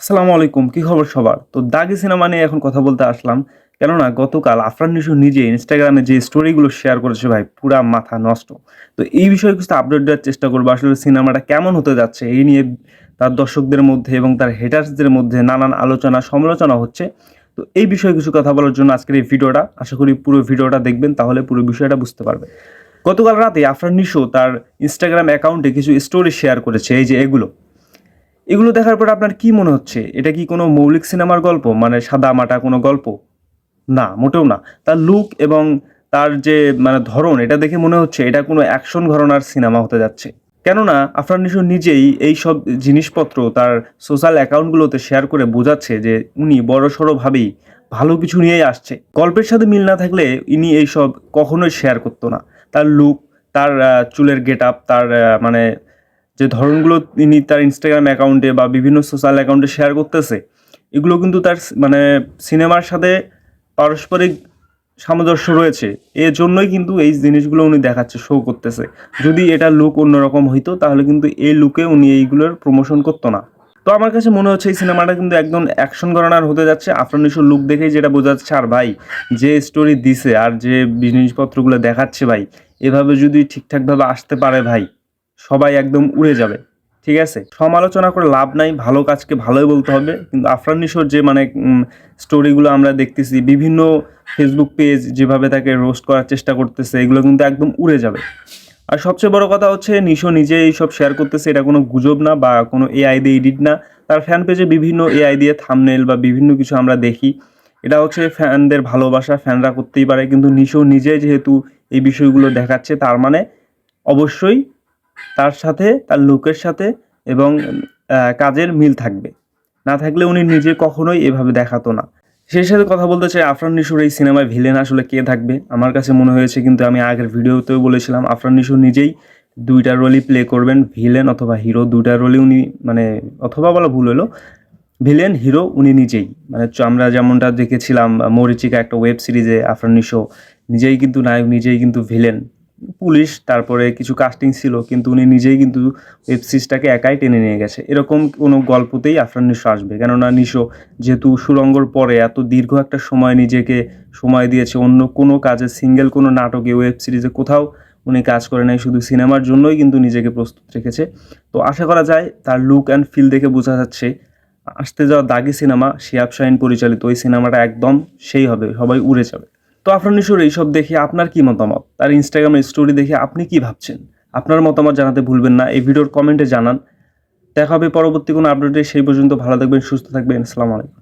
আসসালামু আলাইকুম, কি খবর সবার? তো দাগি সিনেমা নিয়ে এখন কথা বলতে আসলাম। কেননা গতকাল আফরান নিশু নিজে ইনস্টাগ্রামে যে স্টোরিগুলো শেয়ার করেছে ভাই, পুরা মাথা নষ্ট। তো এই বিষয়ে কিছু আপডেট দেওয়ার চেষ্টা করব, আসলে সিনেমাটা কেমন হতে যাচ্ছে এই নিয়ে তার দর্শকদের মধ্যে এবং তার হেটার্সদের মধ্যে নানান আলোচনা, সমালোচনা হচ্ছে। তো এই বিষয়ে কিছু কথা বলার জন্য আজকের এই ভিডিওটা, আশা করি পুরো ভিডিওটা দেখবেন, তাহলে পুরো বিষয়টা বুঝতে পারবে। গতকাল রাতে আফরান নিশো তার ইনস্টাগ্রাম অ্যাকাউন্টে কিছু স্টোরি শেয়ার করেছে, এই যে এগুলো। এগুলো দেখার পর আপনার কি মনে হচ্ছে? এটা কি কোনো মৌলিক সিনেমার গল্প? মানে সাদা মাটা কোনো গল্প? না, মোটেও না। তার লুক এবং তার যে মানে ধরন, এটা দেখে মনে হচ্ছে এটা কোনো অ্যাকশন ঘরনার সিনেমা হতে যাচ্ছে। কেননা, আফরান নিশো নিজেই এই সব জিনিসপত্র তার সোশ্যাল অ্যাকাউন্টগুলোতে শেয়ার করে বোঝাচ্ছে যে উনি বড়সড়ভাবেই ভালো কিছু নিয়েই আসছে। গল্পের সাথে মিল না থাকলে ইনি এইসব কখনোই শেয়ার করতো না। তার লুক তার চুলের গেট আপ তার মানে যে ধরনগুলো তিনি তার ইনস্টাগ্রাম অ্যাকাউন্টে বা বিভিন্ন সোশ্যাল অ্যাকাউন্টে শেয়ার করতেছে, এগুলো কিন্তু তার মানে সিনেমার সাথে পারস্পরিক সামঞ্জস্য রয়েছে। এর জন্যই কিন্তু এই জিনিসগুলো উনি দেখাচ্ছে শো করতেছে। যদি এটা লুক অন্যরকম হইতো, তাহলে কিন্তু এই লুকে উনি এইগুলোর প্রমোশন করতো না। তো আমার কাছে মনে হচ্ছে এই সিনেমাটা কিন্তু একদম অ্যাকশন গণনার হতে যাচ্ছে। আফরানিশোর লুক দেখেই যেটা বোঝা যাচ্ছে, আর ভাই, যে স্টোরি দিছে আর যে জিনিসপত্রগুলো দেখাচ্ছে ভাই, এভাবে যদি ঠিকঠাকভাবে আসতে পারে ভাই সবাই একদম উড়ে যাবে, ঠিক আছে? সমালোচনা করে লাভ নাই, ভালো কাজকে ভালোই বলতে হবে। কিন্তু আফরান নিশোর যে মানে স্টোরিগুলো আমরা দেখতেছি, বিভিন্ন ফেসবুক পেজ যেভাবে তাকে রোস্ট করার চেষ্টা করতেছে, এগুলো কিন্তু একদম উড়ে যাবে। আর সবচেয়ে বড় কথা হচ্ছে, নিশো নিজে এইসব শেয়ার করতেছে, এটা কোনো গুজব না বা কোনো এআই দিয়ে এডিট না। তার ফ্যান পেজে বিভিন্ন এআই দিয়ে থামনেল বা বিভিন্ন কিছু আমরা দেখি। এটা হচ্ছে ফ্যানদের ভালোবাসা ফ্যানরা করতেই পারে, কিন্তু নিশো নিজে যেহেতু এই বিষয়গুলো দেখাচ্ছে, তার মানে অবশ্যই তার সাথে, তার লুকের সাথে এবং কাজের মিল থাকবে। না থাকলে উনি নিজে কখনোই এভাবে দেখাতো না। সেই সাথে কথা বলতে চাই, আফরান নিশুর এই সিনেমায় ভিলেন আসলে কে থাকবে? আমার কাছে মনে হয়েছে কিন্তু আমি আগের ভিডিওতেও বলেছিলাম, আফরান নিশু নিজেই দুইটা রোলই প্লে করবেন ভিলেন অথবা হিরো দুইটা রোলই উনি মানে অথবা বলা ভুল হলো ভিলেন হিরো উনি নিজেই। মানে আমরা যেমনটা দেখেছিলাম, মরিচিকা একটা ওয়েব সিরিজে আফরান নিশো নিজেই কিন্তু নায়ক, নিজেই কিন্তু ভিলেন পুলিশ, তারপরে কিছু কাস্টিং ছিল, কিন্তু উনি নিজেই কিন্তু ওয়েব সিরিজটাকে একাই টেনে নিয়ে গেছে। এরকম কোনো গল্পতেই আফরান নিশো আসবে, কেননা নিশো যেহেতু সুরঙ্গর পরে এত দীর্ঘ একটা সময় নিজেকে সময় দিয়েছে, অন্য কোনো কাজে সিঙ্গেল কোনো নাটকে ওয়েব সিরিজে কোথাও উনি কাজ করে নাই, শুধু সিনেমার জন্যই কিন্তু নিজেকে প্রস্তুত রেখেছে। তো আশা করা যায় তার লুক অ্যান্ড ফিল দেখে বোঝা যাচ্ছে, আসতে যাওয়া দাগি সিনেমা, শিয়াব শাহিন পরিচালিত, ওই সিনেমাটা একদম সেই হবে, সবাই উড়ে যাবে। তো আফরান নিশোর এইসব দেখে আপনার কি মতামত? তার ইনস্টাগ্রামের স্টোরি দেখে আপনি কি ভাবছেন? আপনার মতামত জানাতে ভুলবেন না, এই ভিডিওর কমেন্টে জানান। দেখা হবে পরবর্তী কোনো আপডেটে সেই পর্যন্ত ভালো থাকবেন, সুস্থ থাকবেন, আসসালামু আলাইকুম।